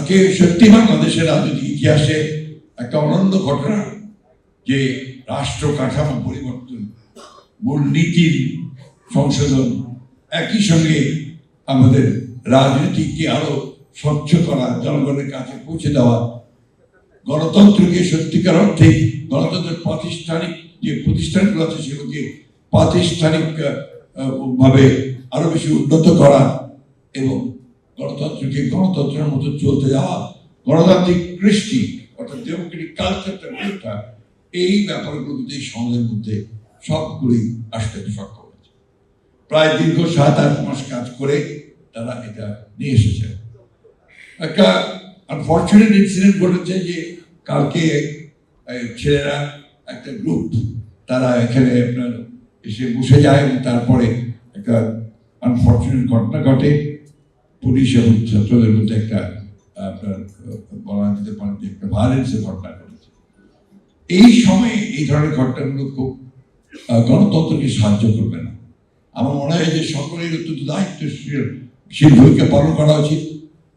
আজকে সত্যি বাংলাদেশের রাজনীতি ইতিহাসে একটা অনন্য ঘটনা, যে রাষ্ট্র কাঠামো পরিবর্তন, মূলনীতির সংশোধন, একই সঙ্গে আমাদের রাজনীতিকে আরও স্বচ্ছ করা, জনগণের কাছে পৌঁছে দেওয়া, গণতন্ত্রকে সত্যিকার অর্থে গণতন্ত্রের প্রাতিষ্ঠানিক যে প্রতিষ্ঠানগুলো আছে, সেগুলোকে প্রাতিষ্ঠানিক ভাবে আরও বেশি উন্নত করা এবং গণতন্ত্রকে গণতন্ত্রের মতো চলতে যাওয়া গণতান্ত্রিক কৃষ্টি, অর্থাৎ ডেমোক্রেটিক কালচারটা গড়ে এই ব্যাপারগুলো কিন্তু এই সমাজের মধ্যে সবগুলি আসতে সক্ষম হয়েছে। প্রায় দীর্ঘ সাত আট মাস কাজ করে তারা এটা নিয়ে এসেছে। একটা আনফর্চুনেট ইনসিডেন্ট ঘটেছে যে কালকে ছেলেরা একটা গ্রুপ তারা এখানে আপনার এসে বসে যায় এবং তারপরে একটা আনফর্চুনেট ঘটনা ঘটে। পুলিশ এবং ছাত্রদের মধ্যে একটা, আপনার, বলা যেতে পারে যে একটা ভায়োলেন্সের ঘটনা ঘটেছে। এই সময়ে এই ধরনের ঘটনাগুলো খুব গণতন্ত্রকে সাহায্য করবে না। আমার মনে হয় যে সকলের অত্যন্ত দায়িত্বশীল ভূমিকা পালন করা উচিত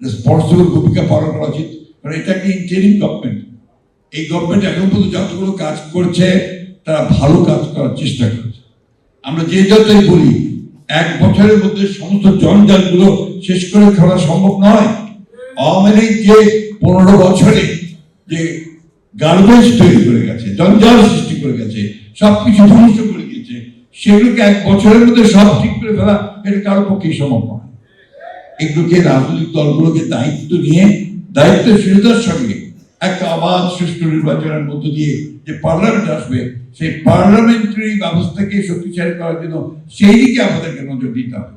রেসপন্সিবল ভূমিকা পালন করা উচিত। কারণ এটা একটা ইন্টারিম গভর্নমেন্ট এই গভর্নমেন্ট এখন পর্যন্ত যতগুলো কাজ করছে, তারা ভালো কাজ করার চেষ্টা করছে। আমরা যে যতই বলি এক বছরের মধ্যে সমস্ত জঞ্জালগুলো শেষ করে ফেলা সম্ভব নয়। আওয়ামী লীগ যে পনেরো বছরে যে গার্বেজ তৈরি করে গেছে, জঞ্জাল সৃষ্টি করে গেছে, সবকিছু ধ্বংস করে গেছে সেগুলোকে এক বছরের মধ্যে সব ঠিক করে ফেলা, এটা কারোর পক্ষেই সম্ভব নয়। এগুলোকে রাজনৈতিক দলগুলোকে দায়িত্ব নিয়ে, দায়িত্বশীলতার সঙ্গে একটা আবাদ সুষ্ঠু নির্বাচনের মধ্য দিয়ে যে পার্লামেন্ট আসবে সেই পার্লামেন্টারি ব্যবস্থাকে শক্তিশালী করার জন্য সেই দিকে আমাদেরকে নজর দিতে হবে।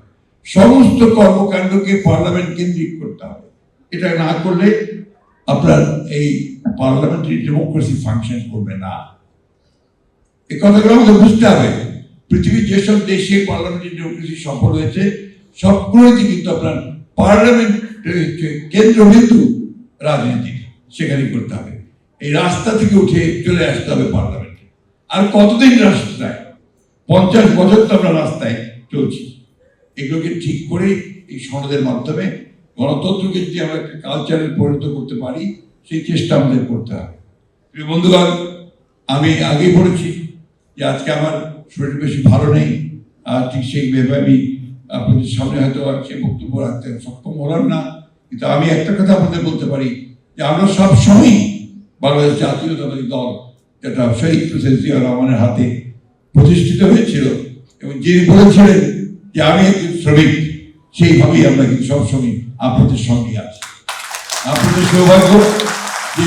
সমস্ত কর্মকাণ্ডকে পার্লামেন্ট কেন্দ্রিক করতে হবে। এটা না করলে আপনার এই পার্লামেন্টারি ডেমোক্রেসি ফাংশন করবে না। এই কথাগুলো আমাদের বুঝতে হবে। পৃথিবীর যেসব দেশে পার্লামেন্টারি ডেমোক্রেসি সফল হয়েছে সবগুলোতে কিন্তু আপনার পার্লামেন্ট কেন্দ্রবিন্দু রাজনীতি সেখানে করতে হবে। এই রাস্তা থেকে উঠে চলে আসতে হবে পার্লামেন্টে আর কতদিন রাস্তায়? পঞ্চাশ বছর তো আমরা রাস্তায় চলছি। এগুলোকে ঠিক করে এই সনদের মাধ্যমে গণতন্ত্রকে যদি আমরা একটা কালচারে পরিণত করতে পারি, সেই চেষ্টা আমাদের করতে হবে। প্রিয় বন্ধুগণ, আমি আগেই বলেছি যে আজকে আমার শরীর বেশি ভালো নেই। আর ঠিক সেইভাবে আমি আপনাদের সামনে হয়তো আর সে বক্তব্য রাখতে সক্ষম হলাম না। কিন্তু আমি একটা কথা আপনাদের বলতে পারি যে আমরা সব সময় বাংলাদেশ জাতীয়তাবাদী দল। যেটা শহীদ প্রেসিডেন্ট জিয়া রহমানের হাতে প্রতিষ্ঠিত হয়েছিল এবং যিনি বলেছিলেন যে আমি একজন শ্রমিক, সেইভাবেই আমরা কিন্তু সবসময় আপনাদের সঙ্গে আছি। আপনাদের সৌভাগ্য যে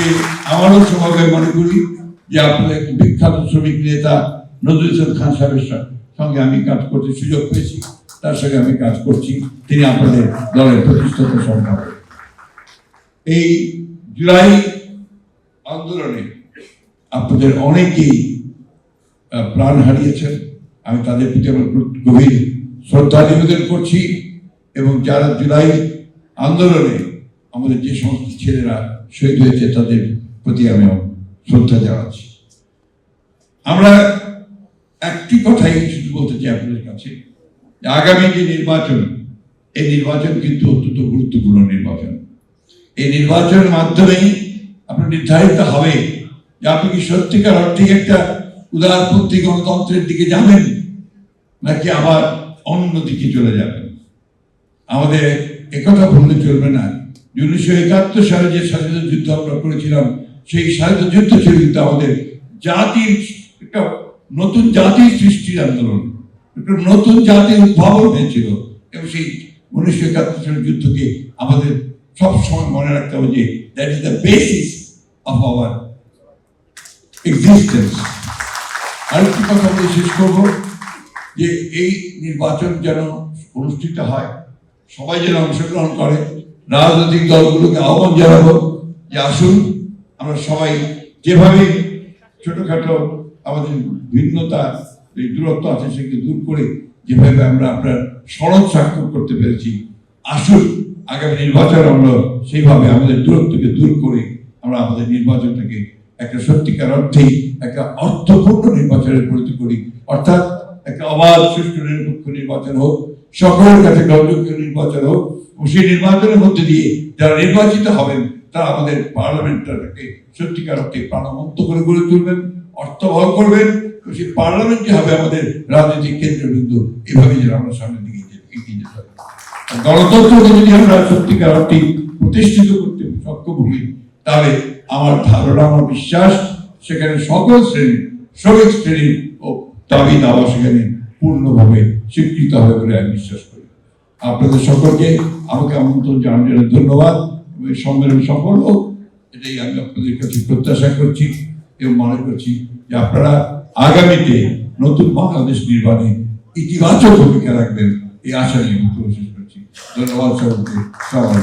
আমারও সৌভাগ্য মনে করি যে আপনাদের একজন বিখ্যাত শ্রমিক নেতা নজরুল ইসলাম খান সাহেবের সঙ্গে আমি কাজ করতে সুযোগ পেয়েছি। তার সঙ্গে আমি কাজ করছি। তিনি আপনাদের দলের প্রতিষ্ঠাতা সম্পাদক এই জুলাই আন্দোলনে আপনাদের অনেকেই প্রাণ হারিয়েছেন। আমি তাদের প্রতি আমার গভীর শ্রদ্ধা নিবেদন করছি এবং যারা জুলাই আন্দোলনে আমাদের যে সমস্ত ছেলেরা শহীদ হয়েছে, তাদের প্রতি আমি শ্রদ্ধা জানাচ্ছি। আমরা একটি কথাই শুধু বলতে চাই আপনাদের কাছে আগামী যে নির্বাচন, এই নির্বাচন কিন্তু অত্যন্ত গুরুত্বপূর্ণ নির্বাচন। এই নির্বাচনের মাধ্যমেই আপনার নির্ধারিত হবে যে আপনি কি সত্যিকার অর্থে একটা উদারপন্থী গণতন্ত্রের দিকে যাবেন, নাকি আবার অন্য দিকে চলে যাবেন? আমাদের একথা ভুললে চলবে না। উনিশশো একাত্তর সালে যে স্বাধীনতা যুদ্ধ আমরা করেছিলাম, সেই স্বাধীনতা যুদ্ধ ছিল কিন্তু আমাদের জাতির একটা নতুন জাতির সৃষ্টির আন্দোলন, একটা নতুন জাতির উদ্ভাবন হয়েছিল। এবং সেই উনিশশো একাত্তর সালের যুদ্ধকে আমাদের সবসময় মনে রাখতে হবে যে that is the basis of our existence আরেকটি কথা বলে শেষ করব, যে এই নির্বাচন যেন অনুষ্ঠিত হয়, সবাই যেন অংশগ্রহণ করে, রাজনৈতিক দলগুলোকে আহ্বান জানাব যে আসুন, আমরা সবাই যেভাবে ছোটখাটো আমাদের ভিন্নতা এই দূরত্ব আছে সেগুলো দূর করে যেভাবে আমরা আপনার সড়ক স্বাক্ষর করতে পেরেছি, আসুন, আগামী নির্বাচন আমরা সেইভাবে আমাদের দূরত্বকে দূর করে আমরা আমাদের নির্বাচনটাকে একটা সত্যিকার অর্থেই একটা অর্থপূর্ণ নির্বাচনের পরিণতি করি অর্থাৎ একটা অবাধ, সুষ্ঠু, নিরপেক্ষ নির্বাচন হোক, সকলের কাছে গ্রহণযোগ্য নির্বাচন হোক এবং সেই নির্বাচনের মধ্যে দিয়ে যারা নির্বাচিত হবেন, তারা আমাদের পার্লামেন্টটাকে সত্যিকার অর্থে প্রাণবন্ত করে গড়ে তুলবেন, অর্থবহ করবেন সেই পার্লামেন্টই হবে আমাদের রাজনৈতিক কেন্দ্রবিন্দু। এভাবে যেন আমরা সামনের দিকে এগিয়ে যেতে আর গণতন্ত্রকে যদি আমরা সত্যিকার অর্থে প্রতিষ্ঠিত করতে সক্ষম হই তাহলে আমার ধারণা, আমার বিশ্বাস, সেখানে সকল শ্রেণি শ্রমিক শ্রেণির ও দাবি দাওয়া সেখানে পূর্ণভাবে স্বীকৃত হবে বলে আমি বিশ্বাস করি। আপনাদের সকলকে আমাকে আমন্ত্রণ জানানোর ধন্যবাদ। এবং সম্মেলন সফল হোক, এটাই আমি আপনাদের কাছে প্রত্যাশা করছি এবং মনে করছি যে আপনারা আগামীতে নতুন বাংলাদেশ নির্মাণে ইতিবাচক ভূমিকা রাখবেন, এই আশা নিয়ে করছি। ধন্যবাদ সকলকে। সবাই